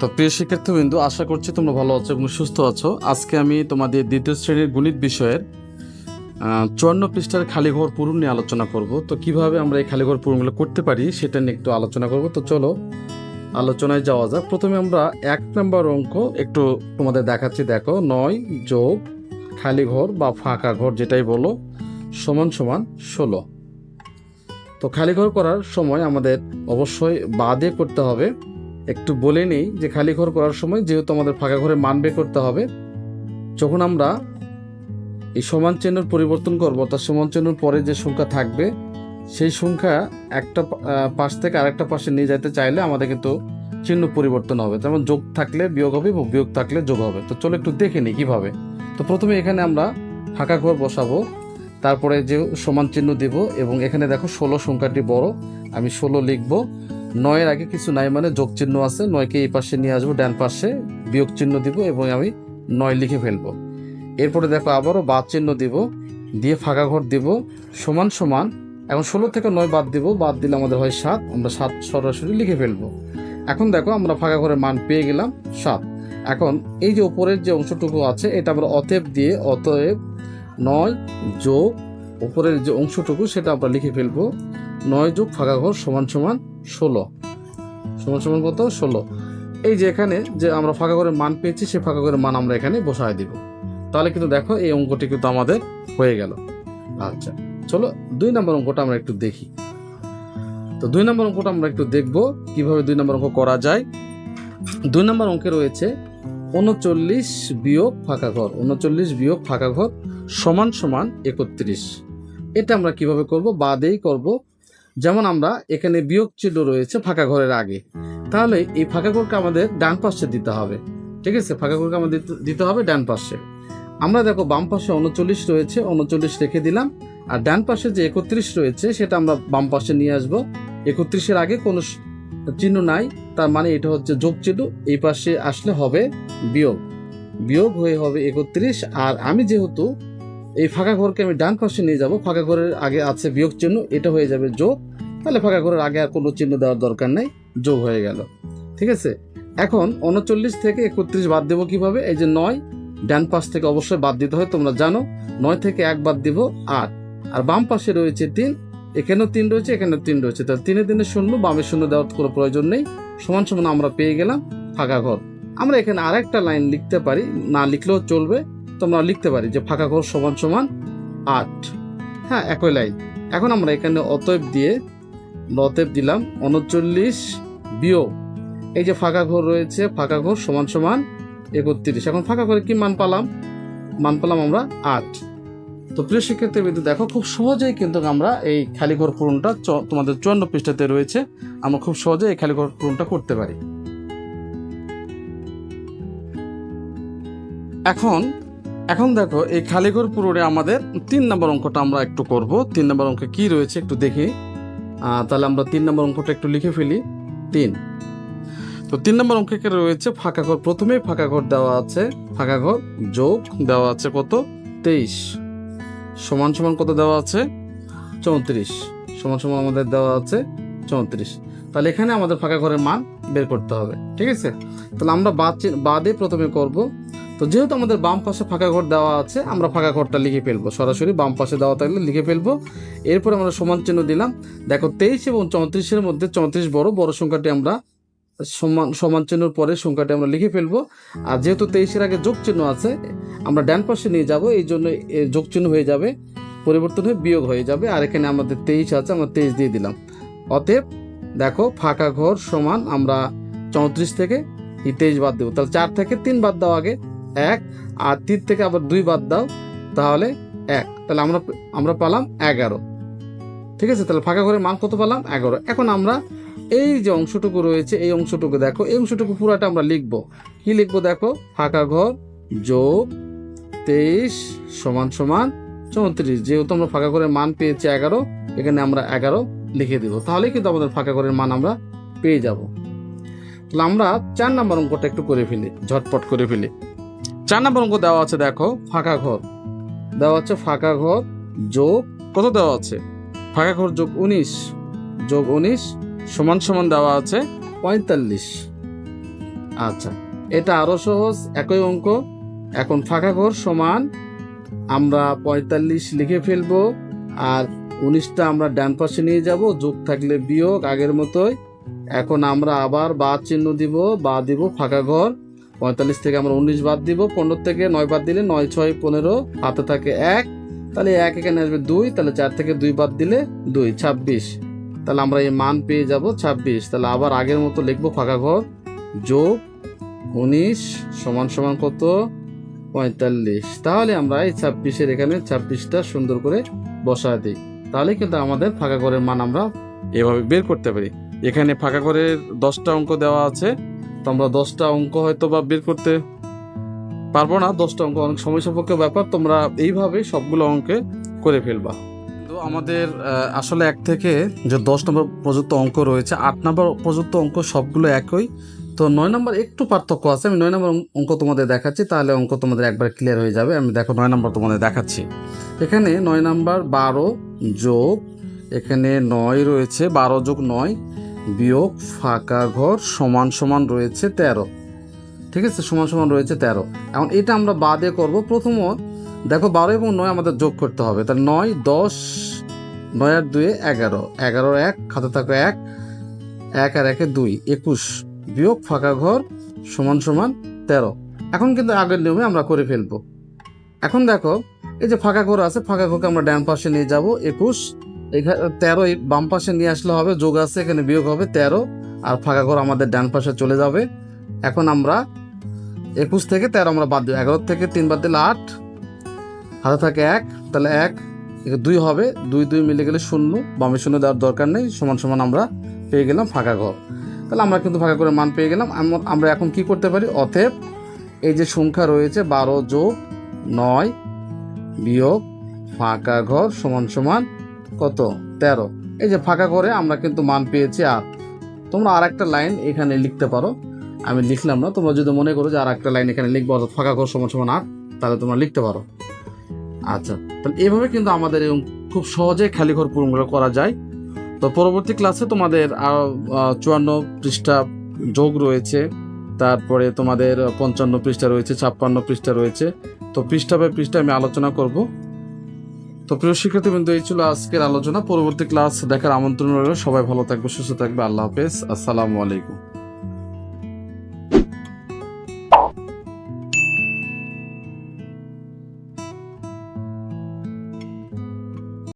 তো প্রিয় শিক্ষার্থীবৃন্দু, আশা করছি তোমরা ভালো আছো এবং সুস্থ আছো। আজকে আমি তোমাদের দ্বিতীয় শ্রেণির গণিত বিষয়ের চুয়ান্ন পৃষ্ঠার খালি ঘর পূরণ নিয়ে আলোচনা করব। তো কীভাবে আমরা এই খালি ঘর পূরণগুলো করতে পারি সেটা নিয়ে একটু আলোচনা করব। তো চলো, আলোচনায় যাওয়া যাক। প্রথমে আমরা এক নম্বর অঙ্ক একটু তোমাদের দেখাচ্ছি। দেখো, নয় যোগ খালি ঘর বা ফাঁকা ঘর যেটাই বলো, সমান সমান ষোলো। তো খালি ঘর করার সময় আমাদের অবশ্যই বাদে করতে হবে। একটু বলে নিই যে খালি ঘর করার সময় যেহেতু আমাদের ফাঁকা ঘরে মান বের করতে হবে। যখন আমরা এই সমান চিহ্নের পরিবর্তন করব তার সমান চিহ্নের পরে যে সংখ্যা থাকবে, সেই সংখ্যা একটা পাশ থেকে আরেকটা পাশে নিয়ে যেতে চাইলে আমাদের কিন্তু চিহ্ন পরিবর্তন হবে। যেমন যোগ থাকলে বিয়োগ হবে এবং বিয়োগ থাকলে যোগ হবে। তো চলো একটু দেখে নিই কীভাবে। তো প্রথমে এখানে আমরা ফাঁকা ঘর বসাবো, তারপরে যে সমান চিহ্ন দিব এবং এখানে দেখো ষোলো সংখ্যাটি বড়, আমি ষোলো লিখব। নয়ের আগে কিছু নাই মানে যোগ চিহ্ন আছে, নয়কে এই পাশে নিয়ে আসব, ডান পাশে বিয়োগ চিহ্ন দিব এবং আমি নয় লিখে ফেলব। এরপরে দেখো আবারও বাদ চিহ্ন দিব, দিয়ে ফাঁকা ঘর দিব, সমান সমান, এখন ষোলো থেকে নয় বাদ দিব, বাদ দিলে আমাদের হয় সাত, আমরা সাত সরাসরি লিখে ফেলব। এখন দেখো আমরা ফাঁকা ঘরের মান পেয়ে গেলাম সাত। এখন এই যে উপরের যে অংশটুকু আছে, এটা আমরা অতএব দিয়ে অতএব নয় যোগ উপরের যে অংশটুকু, সেটা আমরা লিখে ফেলব। নয় যোগ ফাঁকা ঘর সমান সমান ষোলো। সমান সমান কত? ষোলো। এই যে এখানে যে আমরা ফাঁকা ঘরের মান পেয়েছি সেই ফাঁকা ঘরের মান আমরা এখানে বসায় দিব। তাহলে কিন্তু দেখো, এই অঙ্কটি কিন্তু আমাদের হয়ে গেল। আচ্ছা চলো দুই নম্বর অঙ্কটা আমরা একটু দেখি। তো দুই নম্বর অঙ্কটা আমরা একটু দেখব, কীভাবে দুই নম্বর অঙ্ক করা যায়। দুই নম্বর অঙ্কে রয়েছে, উনচল্লিশ বিয়োগ ফাঁকা ঘর, উনচল্লিশ বিয়োগ ফাঁকা ঘর সমান সমান একত্রিশ। এটা আমরা কীভাবে করব? বাদেই করব। যেমন আমরা এখানে বিয়োগ চিহ্ন রয়েছে ফাঁকা ঘরের আগে। তাহলে এই ফাঁকা ঘরকে আমাদের ডান পাশে দিতে হবে। ঠিক আছে? ফাঁকা ঘরকে আমাদের দিতে- হবে ডান পাশে। আমরা দেখো, বাম পাশে উনচল্লিশ রয়েছে, উনচল্লিশ রেখে দিলাম। আর ডান পাশে যে একত্রিশ রয়েছে, সেটা আমরা বাম পাশে নিয়ে আসব। একত্রিশের আগে কোনো চিহ্ন নাই। তার মানে এটা হচ্ছে যোগ চিহ্ন। এই পাশে আসলে হবে বিয়োগ। বিয়োগ হয়ে হবে একত্রিশ। আর আমি যেহেতু এই ফাঁকা ঘরকে আমি ডান পাশে নিয়ে যাব। ফাঁকা ঘরের আগে আছে বিয়োগ চিহ্ন, এটা হয়ে যাবে যোগ। তাহলে ফাঁকা ঘরের আগে আর কোনো চিহ্ন দেওয়ার দরকার নেই, যোগ হয়ে গেল। ঠিক আছে? এখন উনচল্লিশ থেকে একত্রিশ বাদ দেবো কীভাবে? এই যে নয়, ডান পাশ থেকে অবশ্যই বাদ দিতে হয়, তোমরা জানো। নয় থেকে এক বাদ দিব আট। আর বাম পাশে রয়েছে তিন, এখানেও তিন রয়েছে, এখানেও তিন রয়েছে। তাহলে তিনে দিনে শূন্য, বামে শূন্য দেওয়ার কোনো প্রয়োজন নেই। সমান সমান আমরা পেয়ে গেলাম ফাঁকা ঘর। আমরা এখানে আরেকটা লাইন লিখতে পারি, না লিখলেও চলবে। তোমরা লিখতে পারি যে ফাঁকা ঘর সমান সমান আট। হ্যাঁ একই লাইন এখন আমরা এখানে অতএব দিয়ে অতএব দিলাম উনচল্লিশ বিয়োগ। এই যে ফাঁকা ঘর রয়েছে, ফাঁকা ঘর সমান সমান একত্রিশ। এখন ফাঁকা ঘরে কি মান পালাম? মান পালাম আমরা আট। তো প্রিয় শিক্ষার্থী বিন্দু, দেখো খুব সহজেই কিন্তু আমরা এই খালি ঘর পূরণটা তোমাদের চুয়ান্ন পৃষ্ঠাতে রয়েছে। আমরা খুব সহজে এই খালি ঘর পূরণটা করতে পারি। এখন এখন দেখো, এই খালি ঘর পূরণে আমাদের তিন নম্বর অঙ্কটা আমরা একটু করব। তিন নম্বর অঙ্কে কি রয়েছে একটু দেখি। তাহলে আমরা তিন নম্বর অঙ্কটা একটু লিখে ফেলি। তিন। তো তিন নম্বর অঙ্কে রয়েছে? ফাঁকা ঘর, প্রথমেই ফাঁকা ঘর দেওয়া আছে। ফাঁকা ঘর যোগ দেওয়া আছে কত? তেইশ। সমান সমান কত দেওয়া আছে? চৌত্রিশ। সমান সমান আমাদের দেওয়া আছে চৌত্রিশ। তাহলে এখানে আমাদের ফাঁকা ঘরের মান বের করতে হবে। ঠিক আছে? তাহলে আমরা বাদে প্রথমে করব তো যেহেতু আমাদের বাম পাশে ফাঁকা ঘর দেওয়া আছে, আমরা ফাঁকা ঘরটা লিখে ফেলব। সরাসরি বাম পাশে দেওয়া থাকলে লিখে ফেলব। এরপর আমরা সমান চিহ্ন দিলাম। দেখো, তেইশ এবং চৌত্রিশের মধ্যে চৌত্রিশ বড় বড় সংখ্যাটি আমরা সমান সমান চিহ্নের পরে সংখ্যাটি আমরা লিখে ফেলব। আর যেহেতু তেইশের আগে যোগ চিহ্ন আছে, আমরা ডান পাশে নিয়ে যাব, এই জন্য যোগ চিহ্ন হয়ে যাবে, পরিবর্তন হয়ে বিয়োগ হয়ে যাবে। আর এখানে আমাদের তেইশ আছে, আমরা তেইশ দিয়ে দিলাম। অতএব দেখো, ফাঁকা ঘর সমান আমরা চৌত্রিশ থেকে তেইশ বাদ দেবো। তাহলে চার থেকে তিন বাদ দাও আগে। এক, আর তিন থেকে আবার দুই বাদ দাও, তাহলে এক। তাহলে আমরা আমরা পেলাম এগারো। ঠিক আছে? তাহলে ফাঁকা ঘরের মান কত পেলাম? এগারো। এখন আমরা এই যে অংশটুকু রয়েছে, এই অংশটুকু দেখো, এই অংশটুকু পুরাটা আমরা লিখব। কি লিখব দেখো? ফাঁকা ঘর যোগ তেইশ সমান সমান চৌত্রিশ। যেহেতু আমরা ফাঁকা ঘরের মান পেয়েছি এগারো, এখানে আমরা এগারো লিখে দিব। তাহলেই কিন্তু আমাদের ফাঁকা ঘরের মান আমরা পেয়ে যাব। তাহলে আমরা চার নম্বর অঙ্কটা একটু করে ফেলি, ঝটপট করে ফেলি। চার নম্বর অঙ্ক দেওয়া আছে, দেখো, ফাঁকা ঘর। দেওয়া আছে ফাঁকা ঘর যোগ, কত দেওয়া আছে? ফাঁকা ঘর যোগ উনিশ যোগ উনিশ সমান সমান দেওয়া আছে পঁয়তাল্লিশ। আচ্ছা এটা আরও সহজ, একই অঙ্ক। এখন ফাঁকা ঘর সমান আমরা পঁয়তাল্লিশ লিখে ফেলব, আর উনিশটা আমরা ডান পাশে নিয়ে যাব, যোগ থাকলে বিয়োগ আগের মতোই। এখন আমরা আবার বা চিহ্ন দিব, বা দিব ফাঁকা ঘর। পঁয়তাল্লিশ থেকে আমরা উনিশ বাদ দিব, পনেরো থেকে নয় বাদ দিলে নয়, ছয়, পনেরো, হাতে থাকে এক। তাহলে এক এখানে আসবে দুই, তাহলে চার থেকে দুই বাদ দিলে দুই, ছাব্বিশ। তাহলে আমরা এই মান পেয়ে যাব ছাব্বিশ। তাহলে আবার আগের মতো লিখব ফাঁকা ঘর। যোগ উনিশ সমান সমান কত? পঁয়তাল্লিশ। তাহলে আমরা এই ছাব্বিশের এখানে ছাব্বিশটা সুন্দর করে বসা দিই। তাহলে কিন্তু আমাদের ফাঁকা ঘরের মান আমরা এভাবে বের করতে পারি। এখানে ফাঁকা ঘরের দশটা অঙ্ক দেওয়া আছে। তো আমরা দশটা অঙ্ক হয়তো বা বের করতে পারব না। দশটা অঙ্ক অনেক সময় সাপেক্ষ ব্যাপার। তোমরা এইভাবে সবগুলো অঙ্কে করে ফেলবা। তো আমাদের আসলে এক থেকে যে দশ নম্বর পর্যন্ত অঙ্ক রয়েছে, আট নম্বর পর্যন্ত অঙ্ক সবগুলো একই। তো নয় নম্বর একটু পার্থক্য আছে। আমি নয় নম্বর অঙ্ক তোমাদের দেখাচ্ছি, তাহলে অঙ্ক তোমাদের একবার ক্লিয়ার হয়ে যাবে। আমি দেখো নয় নম্বর তোমাদের দেখাচ্ছি। এখানে নয় নম্বর বারো যোগ, এখানে নয় রয়েছে, বারো যোগ নয়। বিয়োগ ফাঁকা ঘর সমান সমান রয়েছে তেরো। ঠিক আছে? সমান সমান রয়েছে তেরো। এখন এটা আমরা বাদে করব। প্রথমত দেখো বারো এবং নয় আমাদের যোগ করতে হবে। তাহলে নয়, দশ, নয় আর দুয়ে এগারো। এগারো এক, খাতে থাকো এক এক আর একে দুই, একুশ। বিয়োগ ফাঁকা ঘর সমান সমান তেরো। এখন কিন্তু আগের নিয়মে আমরা করে ফেলব। এখন দেখো, এই যে ফাঁকা ঘর আছে, ফাঁকা ঘরকে আমরা ডান পাশে নিয়ে যাব। একুশ এখানে তেরো এই বাম পাশে নিয়ে আসলে হবে, যোগ আছে, এখানে বিয়োগ হবে তেরো, আর ফাঁকা ঘর আমাদের ডান পাশে চলে যাবে। এখন আমরা একুশ থেকে তেরো আমরা বাদ দিই, এগারো থেকে তিন বাদ দিলে আট, হাতে থাকে এক, তাহলে এক দুই হবে, দুই দুই মিলে গেলে শূন্য, বামে শূন্য দেওয়ার দরকার নেই, সমান সমান আমরা পেয়ে গেলাম ফাঁকা ঘর। তাহলে আমরা কিন্তু ফাঁকা করে মান পেয়ে গেলাম, আম- আমরা এখন কি করতে পারি? অতএব এই যে সংখ্যা রয়েছে, বারো যোগ নয় বিয়োগ ফাঁকা ঘর সমান সমান কত? তেরো। এই যে ফাঁকা করে আমরা কিন্তু মান পেয়েছি আর তোমরা আর একটা লাইন এখানে লিখতে পারো। আমি লিখলাম না তোমরা যদি মনে করো যে আর একটা লাইন এখানে লিখব অর্থাৎ ফাঁকা ঘর সমান সমান আট তাহলে তোমরা লিখতে পারো। আচ্ছা তাহলে এইভাবে কিন্তু আমাদের এরকম খুব সহজে খালি ঘর পূরণগুলো করা যায়। তো পরবর্তী ক্লাসে তোমাদের আরও আহ, চুয়ান্ন পৃষ্ঠা যোগ রয়েছে। তারপরে তোমাদের পঞ্চান্ন পৃষ্ঠা রয়েছে ছাপ্পান্ন পৃষ্ঠা রয়েছে। তো পৃষ্ঠা বাই পৃষ্ঠা আমি আলোচনা করব। তো প্রিয় শিক্ষার্থী বিন্দু এই ছিল আজকের আলোচনা। পরবর্তী ক্লাস দেখার আমন্ত্রণ রইল। সবাই ভালো থাকবে, সুস্থ থাকবে। আল্লাহ হাফেজ। আসসালামু আলাইকুম।